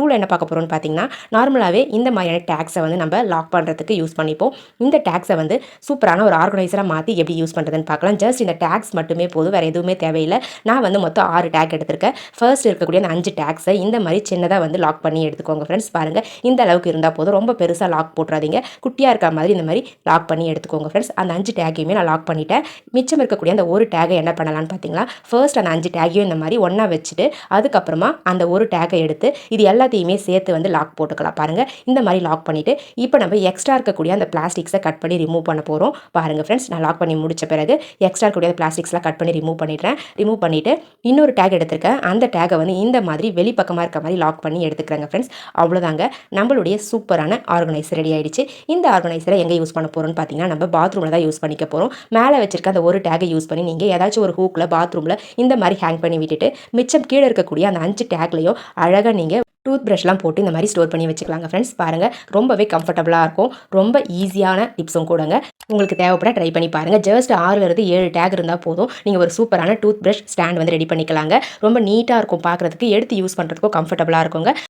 டூவில் என்ன பார்க்க போகிறோம்னு பார்த்தீங்கன்னா நார்மலாகவே இந்த மாதிரியான டேக்ஸை வந்து நம்ம லாக் பண்ணுறதுக்கு யூஸ் பண்ணிப்போம். இந்த டேக்ஸை வந்து சூப்பரான ஒரு ஆர்கனைசராக மாற்றி எப்படி யூஸ் பண்ணுறதுன்னு பார்க்கலாம். ஜஸ்ட் இந்த டேக்ஸ் மட்டுமே போதும் வேறு எதுவுமே தேவையில்லை. நான் வந்து மொத்தம் ஆறு டேக் எடுத்திருக்கேன். ஃபர்ஸ்ட் இருக்கக்கூடிய அந்த அஞ்சு டேக்ஸை இந்த மாதிரி சின்னதாக வந்து லாக் பண்ணி எடுத்துக்கோங்க ஃப்ரெண்ட்ஸ் பாருங்கள் இந்த அளவுக்கு இருந்தால் போதும். ரொம்ப பெருசாக லாக் போட்டுறாதீங்க. குட்டியாக இருக்க மாதிரி இந்த மாதிரி லாக் பண்ணி எடுத்துக்கோங்க ஃப்ரெண்ட்ஸ் அந்த அஞ்சு டேக்கையுமே நான் லாக் பண்ணிட்டேன். மிச்சம் இருக்கக்கூடிய அந்த ஒரு டேகை என்ன பண்ணலாம்னு பார்த்தீங்களா ஃபர்ஸ்ட் அந்த அஞ்சு டேக்கையும் இந்த மாதிரி ஒன்றா வச்சுட்டு அதுக்கப்புறமா அந்த ஒரு டேக்கை எடுத்து இது எல்லா எல்லாத்தையுமே சேர்த்து வந்து லாக் போட்டுக்கலாம். பாருங்கள் இந்த மாதிரி லாக் பண்ணிவிட்டு இப்போ நம்ம எக்ஸ்ட்ரா இருக்கக்கூடிய அந்த பிளாஸ்டிக்ஸை கட் பண்ணி ரிமூவ் பண்ண போகிறோம் பாருங்கள் ஃப்ரெண்ட்ஸ் நான் லாக் பண்ணி முடிச்ச பிறகு எக்ஸ்ட்ரா இருக்கக்கூடிய பிளாஸ்டிக்ஸ்லாம் கட் பண்ணி ரிமூவ் பண்ணிடுறேன். ரிமூவ் பண்ணிவிட்டு இன்னொரு டேக் எடுத்திருக்கேன். அந்த டேகை வந்து இந்த மாதிரி வெளிப்பக்கமாக இருக்க மாதிரி லாக் பண்ணி எடுத்துக்கிறேங்க ஃப்ரெண்ட்ஸ் அவ்வளோதாங்க நம்மளுடைய சூப்பரான ஆர்கனைசர் ரெடி ஆகிடுச்சு இந்த ஆர்கனைசரை எங்கே யூஸ் பண்ண போகிறோம்னு பார்த்தீங்கன்னா நம்ம பாத்ரூமில் தான் யூஸ் பண்ணிக்க போகிறோம் மேலே வச்சிருக்க அந்த ஒரு டேகை யூஸ் பண்ணி நீங்கள் ஏதாச்சும் ஒரு ஹூக்கில் பாத்ரூமில் இந்த மாதிரி ஹேங் பண்ணி விட்டுட்டு மிச்சம் கீழே இருக்கக்கூடிய அந்த அஞ்சு டேக்லையும் அழகாக நீங்கள் டூத் ப்ரஷ்லாம் போட்டு இந்த மாதிரி ஸ்டோர் பண்ணி வச்சுக்கலாங்க ஃப்ரெண்ட்ஸ் பாருங்கள் ரொம்பவே கம்ஃபர்டபுளாக இருக்கும். ரொம்ப ஈஸியான டிப்ஸும் கூடங்க. உங்களுக்கு தேவைப்பட ட்ரை பண்ணி பாருங்கள் ஜஸ்ட் ஆறுலேருந்து ஏழு டேக் இருந்தால் போதும். நீங்கள் ஒரு சூப்பரான டூத் ப்ரஷ் ஸ்டாண்ட் வந்து ரெடி பண்ணிக்கலாங்க. ரொம்ப நீட்டாக இருக்கும் பார்க்குறதுக்கு எடுத்து யூஸ் பண்ணுறதுக்கும் கம்ஃபர்டபுளாக இருக்குங்க.